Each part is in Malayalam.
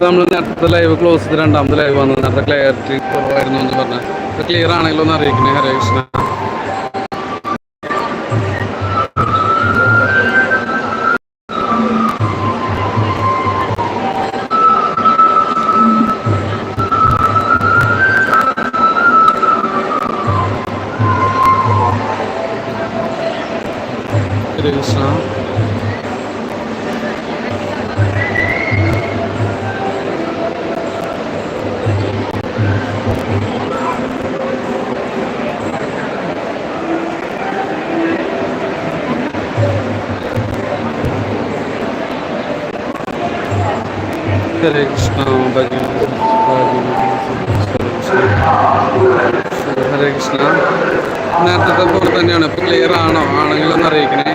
ഇപ്പൊ നമ്മൾ നേരത്തെ ലൈവ് ക്ലോസ് ചെയ്ത് രണ്ടാമത്തെ ലൈവ് വന്നത് നേരത്തെ ക്ലിയറിറ്റി കുറവായിരുന്നു എന്ന് പറഞ്ഞാൽ ക്ലിയർ ആണെങ്കിലും ഒന്ന് അറിയിക്കണേ ഹരേ കൃഷ്ണ. ഹരേ കൃഷ്ണ ഹരേ കൃഷ്ണ നേരത്തെ പോലെ തന്നെയാണ് ഇപ്പൊ ക്ലിയർ ആണോ ആണെങ്കിൽ ഒന്ന് അറിയിക്കണേ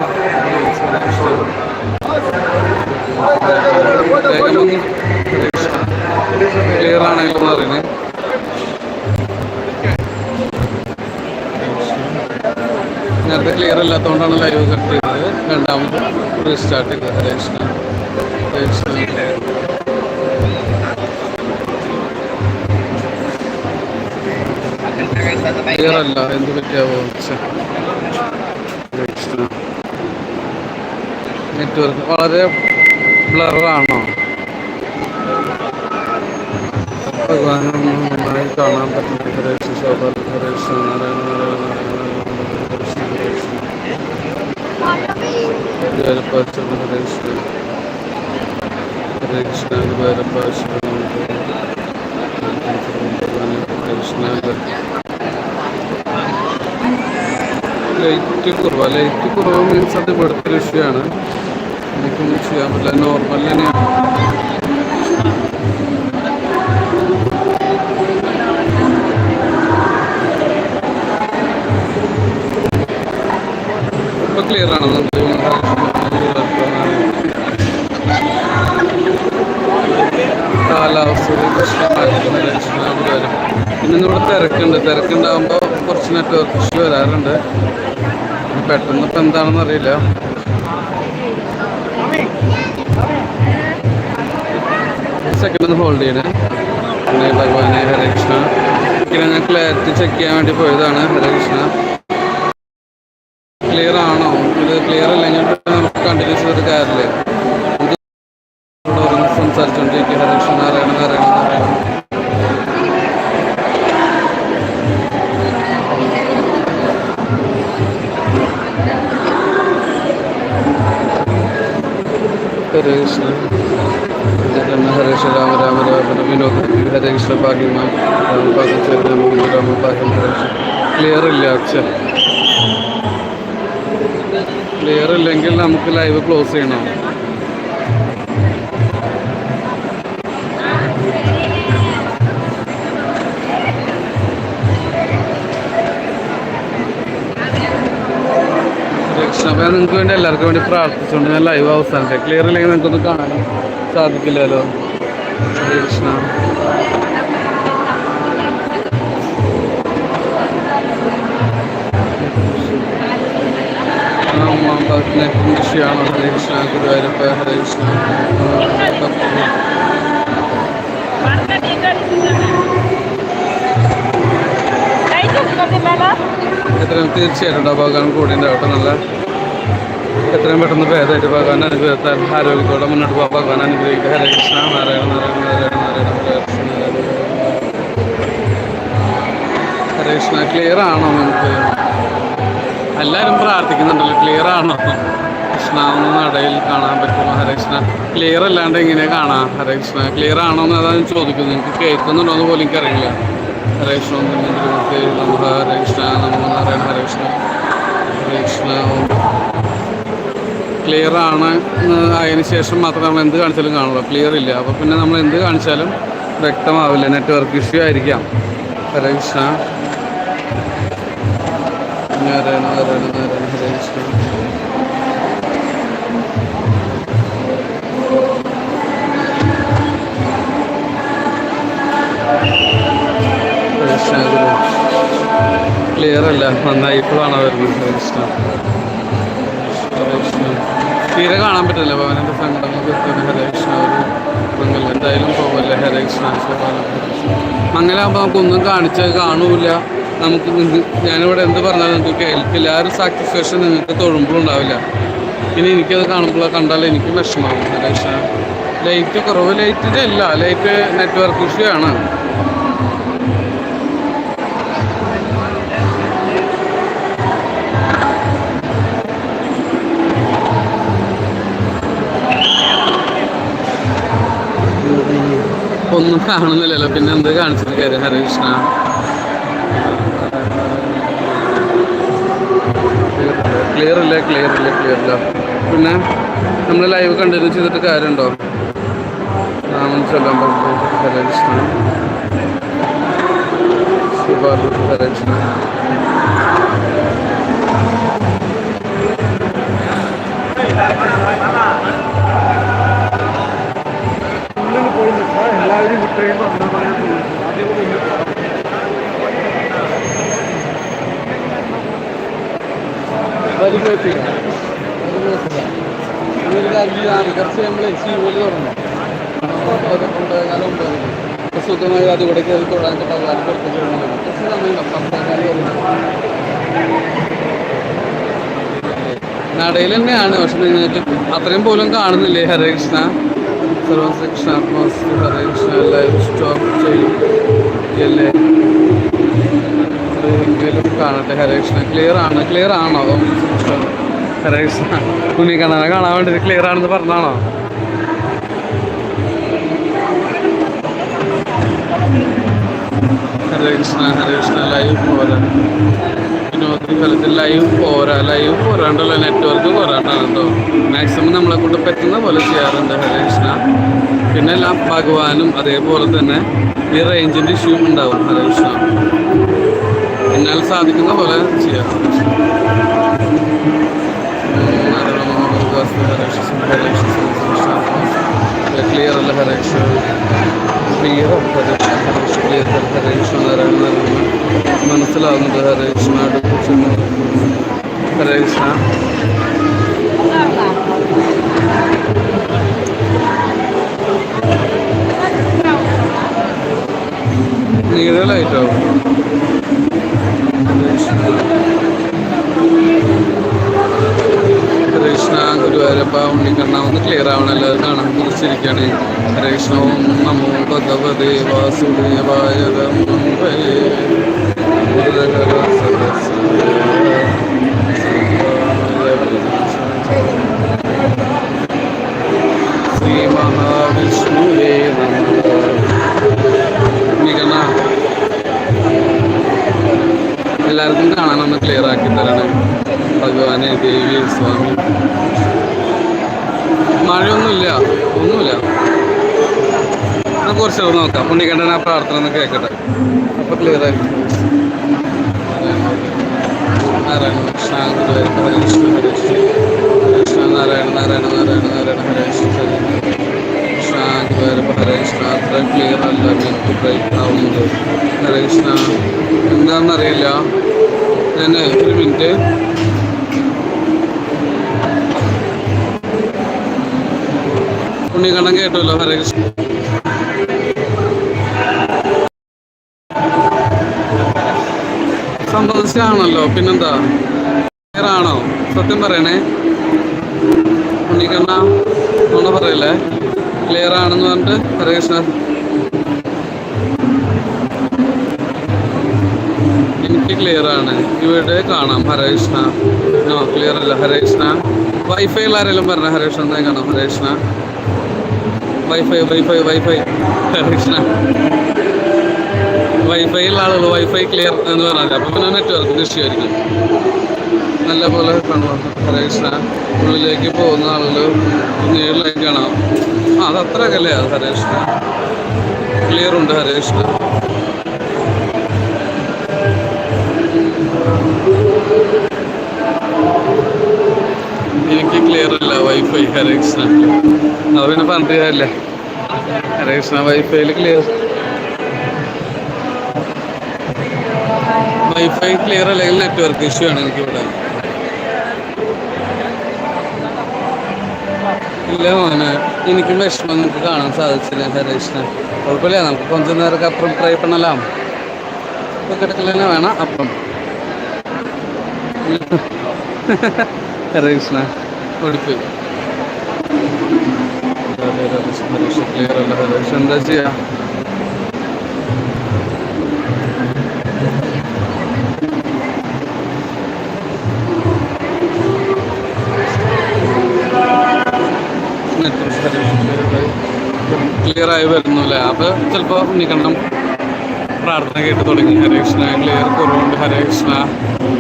ക്ലിയർ ആണെങ്കിൽ ഒന്ന് അറിയണേ നേരത്തെ ക്ലിയർ അല്ലാത്തതുകൊണ്ടാണ് ലൈവ് കട്ട് ചെയ്തത്. രണ്ടാമത് റീസ്റ്റാർട്ട് ചെയ്തത്. ഹരേ കൃഷ്ണ ഹരേ കൃഷ്ണ ക്ലിയർ അല്ല എന്ത് പറ്റിയാവോ നെറ്റ്വർക്ക് വളരെ ബ്ലറാണോ ഭഗവാനും നന്നായി കാണാൻ പറ്റുന്ന ശോഭ നാരായണ നാരായണ ഹരേഷ് ഗുരുവായൂരപ്പ കൃഷ്ണ ലൈറ്റ് കുറവാണ് ലൈറ്റ് കുറവ് മീൻസ് അത് ഇവിടുത്തെ വിഷയമാണ് എനിക്കൊന്നും ചെയ്യാൻ പറ്റില്ല. നോർമൽ തന്നെയാണ്. ഇപ്പൊ ക്ലിയർ ആണെന്ന് കാലാവസ്ഥ പിന്നെ ഇവിടെ തിരക്കുണ്ട്. തിരക്കുണ്ടാകുമ്പോൾ കുറച്ച് നെറ്റ്വർക്ക് ഇഷ്യൂ വരാറുണ്ട്. പെട്ടെന്ന് ഇപ്പം എന്താണെന്ന് അറിയില്ല. സെക്കൻഡ് ഒന്ന് ഹോൾഡ് ചെയ്യണേ. ഭഗവാനെ ഹരേ കൃഷ്ണ. പിന്നെ ഞാൻ ക്ലാരിറ്റി ചെക്ക് ചെയ്യാൻ വേണ്ടി പോയതാണ് ഹരേ കൃഷ്ണ. ക്ലിയർ ആണോ? ഇത് ക്ലിയർ അല്ലെങ്കിൽ നമുക്ക് കണ്ടിന്യൂസ് ചെയ്ത് കാര്യമില്ല. സംസാരിച്ചുകൊണ്ടിരിക്കുക ഹരേ കൃഷ്ണ നാരായണ നാരായണ. രാമ രാമ രാമ വിനോദ് ക്ലിയർ ഇല്ല അച്ഛൻ ക്ലിയർ ഇല്ലെങ്കിൽ നമുക്ക് ലൈവ് ക്ലോസ് ചെയ്യണം കൃഷ്ണ അപ്പോൾ നിങ്ങൾക്ക് വേണ്ടി എല്ലാവർക്കും വേണ്ടി പ്രാർത്ഥിച്ചുകൊണ്ട് ഞാൻ ലൈവ് അവസാനിക്കാം. ക്ലിയർ ഇല്ലെങ്കിൽ നിങ്ങൾക്കൊന്നും കാണാനും സാധിക്കില്ലല്ലോ. ഹരേ കൃഷ്ണ. കൃഷിയാണ് ഹരേ കൃഷ്ണ ഗുരുവായൂരപ്പ ഹരേ കൃഷ്ണ. എത്രയും? തീർച്ചയായിട്ടും ഭഗവാൻ കൂടി ഉണ്ടാവട്ടെ. നല്ല എത്രയും പെട്ടെന്ന് ഭേദമായിട്ട് ഭഗവാൻ അനുഗ്രഹത്താൽ ആരോഗ്യത്തോടെ മുന്നോട്ട് പോകാൻ ഭഗവാൻ അനുഗ്രഹിക്കുക. ഹരേ കൃഷ്ണ നാരായണ നാരായണ നാരായണ നാരായണ ഹരേ കൃഷ്ണ ഹരേ കൃഷ്ണ ക്ലിയർ ആണോ നമുക്ക്? എല്ലാവരും പ്രാർത്ഥിക്കുന്നുണ്ടല്ലോ ക്ലിയർ ആണോ? കൃഷ്ണ ഒന്ന് നടയിൽ കാണാൻ പറ്റുമോ? ഹരേ കൃഷ്ണ ക്ലിയർ അല്ലാണ്ട് എങ്ങനെ കാണാം? ഹരേ കൃഷ്ണ ക്ലിയർ ആണോ എന്ന് അതാണ് ചോദിക്കുന്നത്. എനിക്ക് കേൾക്കുന്നുണ്ടോ എന്ന് പോലും എനിക്കറിയില്ല. ഹരേ കൃഷ്ണ നമഃ ഹരേ കൃഷ്ണ നമോ നാരായണ ഹരേ കൃഷ്ണ. ഹരേ കൃഷ്ണ ക്ലിയർ ആണ് അതിന് ശേഷം മാത്രമേ നമ്മൾ എന്ത് കാണിച്ചാലും കാണുള്ളൂ. ക്ലിയർ ഇല്ല. അപ്പോൾ പിന്നെ നമ്മൾ എന്ത് കാണിച്ചാലും വ്യക്തമാവില്ല. നെറ്റ്വർക്ക് ഇഷ്യൂ ആയിരിക്കാം. ഹരേ കൃഷ്ണ. ക്ലിയർ അല്ല. നന്നായി ഇപ്പോഴാണ് വരുന്നത്. കൃഷ്ണ. തീരെ കാണാൻ പറ്റില്ല ഭവനന്റെ സങ്കടങ്ങൾ എത്തുന്ന ഹരേ കൃഷ്ണ ഒരു ഇറങ്ങൽ എന്തായാലും പോകില്ല ഹരേ കൃഷ്ണ അങ്ങനെയാകുമ്പോൾ നമുക്കൊന്നും കാണിച്ച് കാണൂല നമുക്ക് ഞാനിവിടെ എന്ത് പറഞ്ഞാലും നിങ്ങൾക്ക് കേൾക്കില്ല. ആ ഒരു സാറ്റിസ്ഫാക്ഷൻ നിങ്ങൾക്ക് തൊഴുമ്പോഴും ഉണ്ടാവില്ല. ഇനി എനിക്കത് കാണുമ്പോൾ കണ്ടാൽ എനിക്ക് വിഷമാവും ഹരേ കൃഷ്ണ. ലൈറ്റ് കുറവ് ലൈറ്റിന്റെ അല്ല ലൈറ്റ് നെറ്റ്വർക്ക് ഇഷ്യൂ ആണ്. ഒന്നും കാണുന്നില്ലല്ലോ. പിന്നെ എന്ത് കാണിച്ചത് കാര്യം? ഹരേ കൃഷ്ണ. ക്ലിയർ ഇല്ല? ക്ലിയർ ഇല്ല? ക്ലിയർ ഇല്ല? പിന്നെ നമ്മൾ ലൈവ് കണ്ടിന്യൂ ചെയ്തിട്ട് കാര്യമുണ്ടോ? നാമം ചൊല്ലാൻ പറഞ്ഞു ഹരേ കൃഷ്ണ. ശിവാർത്തി ഹരേ എല്ലാവരും ഇത്രയും കാര്യം കുറച്ച് നമ്മൾ ഒമ്പത് മണി സുഖമായി അത് ഇവിടെ കയറി പത്തേകാലം നടയിൽ തന്നെയാണ് പക്ഷെ നിങ്ങൾക്ക് അത്രയും പോലും കാണുന്നില്ലേ ഹരേ കൃഷ്ണ? ഹരേ കൃഷ്ണ എല്ലാവരും സ്റ്റോപ്പ് ചെയ്യും അല്ലേ എങ്കിലും കാണട്ടെ ഹരേ ക്ലിയർ ആണ് ക്ലിയർ ആണോ ഓം കൃഷ്ണ ഹരേ ഉണ്ണിക്കണ്ണനെ കാണാൻ വേണ്ടി ക്ലിയർ ആണെന്ന് പറഞ്ഞാണോ? ഹരേ കൃഷ്ണ ലൈവ് പോരാ വിനോദി സ്ഥലത്ത് ലൈവ് പോരാ ലൈവ് പോരാണ്ടല്ലോ നെറ്റ്വർക്ക് പോരാണ്ടാണ് മാക്സിമം നമ്മളെ കൊണ്ട് പറ്റുന്ന പോലെ ചെയ്യാറുണ്ട് ഹരേ കൃഷ്ണ പിന്നെ എല്ലാം ഭഗവാനും അതേപോലെ തന്നെ ഈ റേഞ്ചിന്റെ ഇഷ്യൂ ഉണ്ടാവും ഹരേ കൃഷ്ണ എന്നാൽ സാധിക്കുന്ന പോലെ ചെയ്യാം. ക്ലിയർ അല്ല ഹരേഷ ഹരേഷ് ക്ലിയർ ഹരേഷ് നാരായണ നാരായണ മനസ്സിലാവുന്നത് ഹരേഷ് അടുപ്പിച്ചു ഹരേഷ നീഴലായിട്ടാവും കൃഷ്ണ ഗുരുവായൂരപ്പ ഉണ്ണിക്കണ്ണ ഒന്ന് ക്ലിയർ ആവണല്ലോ. അത് കാണാൻ കുറിച്ചിരിക്കുകയാണ് കൃഷ്ണ ഓം നമോ ഭഗവതേ വാസുദേവായ. ശ്രീ മഹാവിഷ്ണുവേ എല്ലാവർക്കും കാണാനൊന്ന് ക്ലിയർ ആക്കി തരണം. ഭഗവാനെ ദേവി സ്വാമി. മഴയൊന്നുമില്ല ഒന്നുമില്ല. നമുക്ക് കുറച്ച് നോക്കാം. പുണ്യകണ്ഠന പ്രാർത്ഥന ഒന്ന് കേൾക്കട്ടെ അപ്പൊ ക്ലിയർ നാരായണ കൃഷ്ണ നാരായണ നാരായണ നാരായണ നാരായണ ഹരേ കൃഷ്ണ ഹരേ കൃഷ്ണ ഗുരുവായൂരപ്പ ഹരേ കൃഷ്ണ അത്ര ക്ലിയർ എന്താണെന്നറിയില്ല. ഞാൻ ഒരു മിനിറ്റ് ഉണ്ണിക്കണ്ണൻ കേട്ടല്ലോ ഹരേ കൃഷ്ണ. സമ്മതിച്ചാണല്ലോ പിന്നെന്താ? ആണോ സത്യം പറയണേ. ഉണ്ണിക്കണ്ണ നുണ പറയല്ലേ? ക്ലിയർ ആണെന്ന് പറഞ്ഞിട്ട് ഹരേ കൃഷ്ണ. എനിക്ക് ക്ലിയർ ആണ് ഇവിടെ കാണാം ഹരേ കൃഷ്ണ. ക്ലിയർ അല്ല ഹരേ കൃഷ്ണ. വൈഫൈ ആരെങ്കിലും പറഞ്ഞ ഹരേ കൃഷ്ണ എന്തായാലും കാണാം Hare Krishna. Wifi wifi wifi wifi ഉള്ള ആളുകൾ വൈഫൈ ക്ലിയർ എന്ന് പറഞ്ഞാൽ അപ്പം പിന്നെ നെറ്റ്വർക്ക് ഇഷ്യൂ നല്ല പോലെ കാണുക ഹരേ കൃഷ്ണ ഉള്ളിലേക്ക് പോകുന്ന ആളുകൾ നീളിലേക്ക് കാണാം ആ അത് അത്ര അകലെ ഹരേ കൃഷ്ണ ക്ലിയർ ഉണ്ട് ഹരേ കൃഷ്ണ എനിക്ക് ക്ലിയർ അല്ല വൈഫൈ ഹരേ കൃഷ്ണ അത് പിന്നെ പറഞ്ഞിട്ട് ഹരകൃഷ്ണ ഹരേ കൃഷ്ണ വൈഫൈയിൽ ക്ലിയർ വൈഫൈ ക്ലിയർ അല്ലെങ്കിൽ നെറ്റ്വർക്ക് ഇഷ്യൂ ആണ് എനിക്കിവിടെ ഇല്ല മോനെ എനിക്കും വിഷമം നമുക്ക് കാണാൻ സാധിച്ചില്ല ഹരകൃഷ്ണൻ കുഴപ്പമില്ല നമുക്ക് കൊഞ്ച നേരൊക്കെ അപ്പുറം ട്രൈ പണലാം ഇപ്പൊ കിടക്കലെന്നെ വേണം അപ്പം. ഓടിപ്പോയി ഹരീഷ് ക്ലിയർ അല്ല എന്താ ചെയ്യാ ക്ലിയർ ആയി വരുന്നു അല്ലേ അപ്പൊ ചിലപ്പോ നിക്കണം. പ്രാർത്ഥന കേട്ട് തുടങ്ങി. ഹരേ കൃഷ്ണ ക്ലിയർ കുറവുണ്ട്. ഹരേ കൃഷ്ണ.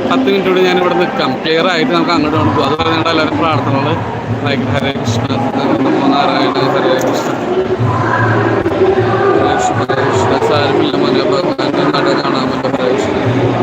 പത്ത് മിനിറ്റ് കൂടി ഞാൻ ഇവിടെ നിൽക്കാം. ക്ലിയർ ആയിട്ട് നമുക്ക് അങ്ങോട്ട് കൊണ്ട് പോകും. അതുപോലെ ഞങ്ങളുടെ എല്ലാവരും പ്രാർത്ഥനകൾ ലൈക്ക് ഹരേ കൃഷ്ണ. നാരായണ ഹരേ കൃഷ്ണ. ഹരേ കൃഷ്ണ ഹരേ കൃഷ്ണ. സാരമില്ല മനോഭാഗം കാണാമല്ലോ ഹരേ കൃഷ്ണ.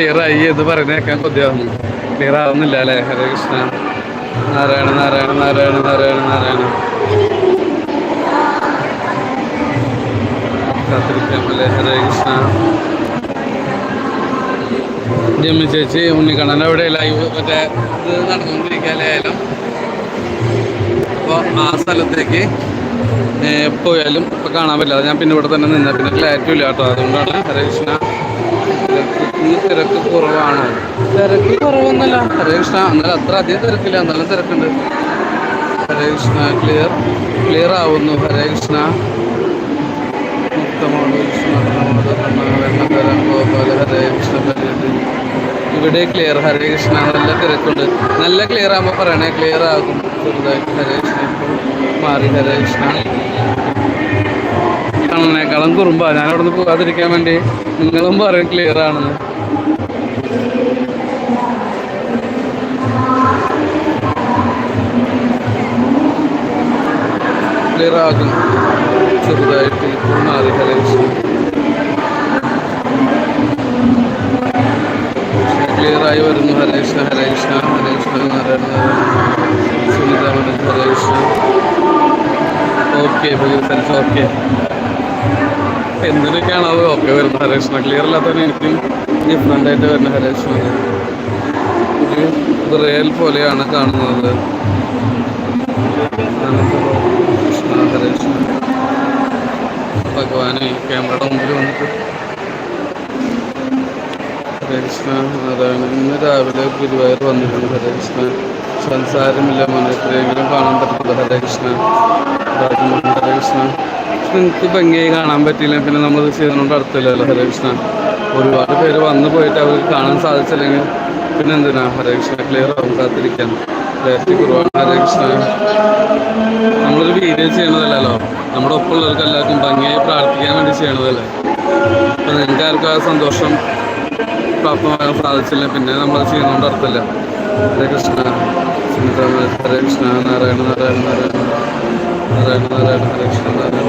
ക്ലിയർ ആയി എന്ന് പറയുന്നേക്കാൻ കൊതിയാവുന്നു ക്ലിയർ ആവുന്നില്ല അല്ലേ? ഹരേ കൃഷ്ണ. നാരായണ നാരായണ നാരായണ നാരായണ നാരായണ. കാത്തിരിക്കാമല്ലേ ഹരേ കൃഷ്ണ. ജമ്മി ചേച്ചി ഉണ്ണിക്കണ്ണൻ അവിടെ ലൈവ് മറ്റേ ഇത് നടന്നുകൊണ്ടിരിക്കാലും അപ്പോൾ ആ സ്ഥലത്തേക്ക് പോയാലും ഇപ്പോൾ കാണാൻ പറ്റില്ല. ഞാൻ പിന്നെ ഇവിടെ തന്നെ നിന്ന. പിന്നെ ക്ലാരിറ്റി ഇല്ല കേട്ടോ. അതുകൊണ്ടാണ് ഹരേ കൃഷ്ണ തിരക്ക് ഇന്ന് തിരക്ക് കുറവാണോ. തിരക്ക് കുറവൊന്നുമല്ല. ഹരേ കൃഷ്ണ എന്നാലും അത്ര അധികം തിരക്കില്ല എന്നാലും തിരക്കുണ്ട്. ഹരേ കൃഷ്ണ ക്ലിയർ ക്ലിയർ ആവുന്നു. ഹരേ കൃഷ്ണ. മുക്തമാണ് കൃഷ്ണ വെണ്ണക്കരം ഗോപാല ഹരേ കൃഷ്ണ ഇവിടെ ക്ലിയർ ഹരേ കൃഷ്ണ. നല്ല തിരക്കുണ്ട്. നല്ല ക്ലിയർ ആകുമ്പോൾ പറയണേ ക്ലിയർ ആകും. ചെറുതായിട്ട് ഹരേ കൃഷ്ണ മാറി. ഹരേ കൃഷ്ണ. കണ്ണനേക്കാളും കുറുമ്പാ. ഞാൻ അവിടെ നിന്ന് പോകാതിരിക്കാൻ വേണ്ടി നിങ്ങളും പറയും ക്ലിയർ ആണെന്ന്. ക്ലിയർ ആകും. ചെറുതായിട്ട് മാറി ക്ലിയർ ആയി വരുന്നു. ഹരേ കൃഷ്ണ ഹരേ കൃഷ്ണ ഹരേ കൃഷ്ണ നാരായണ സുനിത മനോജ് ഹരേ ഓക്കെ ഓക്കെ എന്തിനൊക്കെയാണ് അത് ഓക്കെ വരുന്നത്? ഹരേ കൃഷ്ണ ക്ലിയർ അല്ലാത്തതിന് എനിക്കും ഡിഫറെന്റ് ആയിട്ട് വരുന്ന ഹരേ കൃഷ്ണ ഒരു ഇത് റിയൽ പോലെയാണ് കാണുന്നത്. ഭഗവാനെ ക്യാമറയുടെ മുമ്പിൽ വന്നിട്ട്. ഹരേകൃഷ്ണ അതാണ്. ഇന്ന് രാവിലെ ഗുരുവായൂർ വന്നിട്ടുണ്ട് ഹരേകൃഷ്ണ സംസാരമില്ല മനസ്സിലെങ്കിലും കാണാൻ പറ്റുന്നത് ഹരേകൃഷ്ണ രാജമോഹൻ നിങ്ങൾക്ക് ഭംഗിയായി കാണാൻ പറ്റിയില്ല. പിന്നെ നമ്മൾ ചെയ്യുന്നതുകൊണ്ട് അടുത്തില്ലല്ലോ ഹരകൃഷ്ണ ഒരുപാട് പേര് വന്നു പോയിട്ട് അവർക്ക് കാണാൻ സാധിച്ചില്ലെങ്കിൽ പിന്നെ എന്തിനാ? ഹരകൃഷ്ണ ക്ലിയർ ആവും കാത്തിരിക്കാൻ ക്ലാരിറ്റി കുറവാണ് ഹരകൃഷ്ണ നമ്മളൊരു വീഡിയോ ചെയ്യണതല്ലല്ലോ. നമ്മുടെ ഒപ്പമുള്ളവർക്ക് എല്ലാവർക്കും ഭംഗിയായി പ്രാർത്ഥിക്കാൻ വേണ്ടി ചെയ്യണതല്ലേ? അപ്പം നിങ്ങൾക്ക് ആർക്കും ആ സന്തോഷം പ്രാപ്തമാകാൻ സാധിച്ചില്ല. പിന്നെ നമ്മൾ ചെയ്യുന്നതുകൊണ്ട് അർത്ഥമില്ല ഹരേ കൃഷ്ണ. ഹരേ കൃഷ്ണ നാരായണ നാരായണ നാരായണ. നാരായണ നാരായണ ഹരേ കൃഷ്ണ നാരായണ.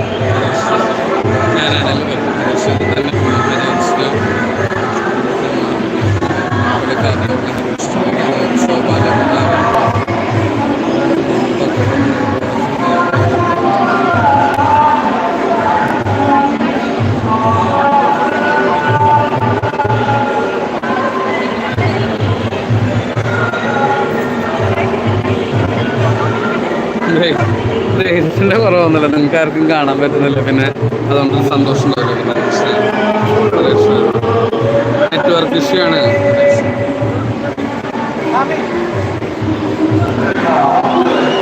ആർക്കും കാണാൻ പറ്റുന്നില്ല. പിന്നെ അതുകൊണ്ട് സന്തോഷം ഉണ്ടാവില്ല നെറ്റ്വർക്ക് ഇഷ്യൂ ആണ്. കൃഷ്ണ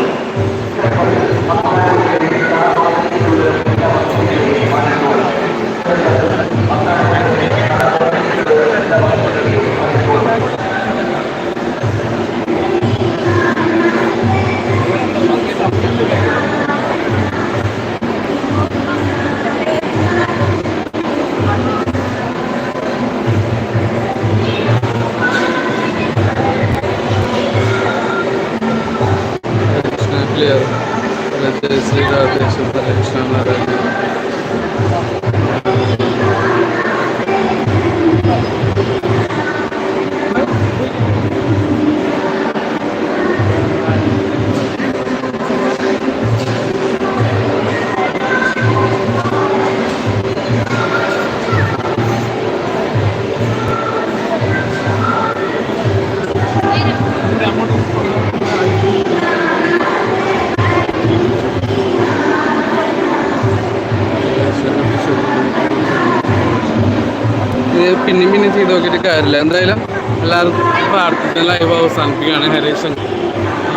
നോക്കിയിട്ട് കാര്യമില്ല. എന്തായാലും എല്ലാവർക്കും പ്രാർത്ഥിക്കാൻ ലൈവ് അവസാനിപ്പിക്കുകയാണ് ഹരീഷൻ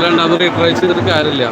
രണ്ടാമത് റീട്രൈ ചെയ്തിട്ട് കാര്യമില്ല.